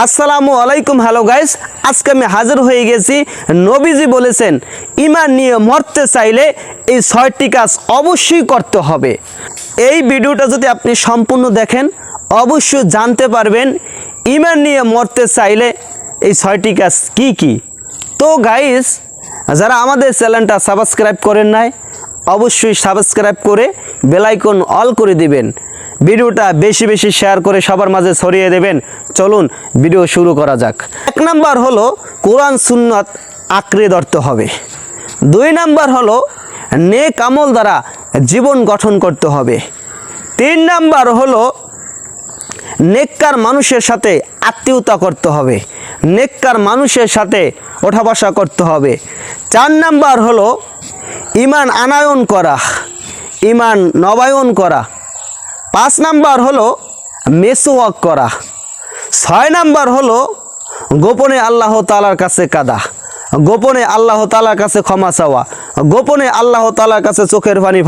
আসসালামু আলাইকুম, hello guys. আজকে আমি হাজির হয়ে গেছি। নবীজি বলেছেন ইমান নিয়ে মরতে চাইলে এই ছয়টি কাজ অবশ্যই করতে হবে। এই ভিডিওটা যদি আপনি সম্পূর্ণ দেখেন, অবশ্যই জানতে পারবেন ইমান নিয়ে মরতে চাইলে এই ছয়টি কাজ কি কি? তো গাইস, যারা আমাদের চ্যানেলটা সাবস্ক্রাইব করেন নাই, অবশ্যই সাবস্ক্রাইব করে বেলাইকন অল করে দিবেন। ভিডিওটা বেশি বেশি শেয়ার করে সবার মাঝে ছড়িয়ে দেবেন। চলুন ভিডিও শুরু করা যাক। এক নাম্বার হলো, কোরআন, সুন্নত আঁকড়ে ধরতে হবে। দুই নাম্বার হলো, নেক আমল দ্বারা জীবন গঠন করতে হবে। তিন নাম্বার হলো, নেককার মানুষের সাথে আত্মীয়তা করতে হবে। নেককার মানুষের সাথে ওঠা বসা করতে হবে। চার নাম্বার হলো, ইমান আনায়ন করা। ইমান নবায়ন করা। পাঁচ নাম্বার হলো মেসোয়াক করা। ছয় নাম্বার হলো গোপনে আল্লাহ তালার কাছে কাদা। গোপনে আল্লাহ তালার কাছে ক্ষমা চাওয়া। গোপনে আল্লাহ তালার কাছে চোখের পানি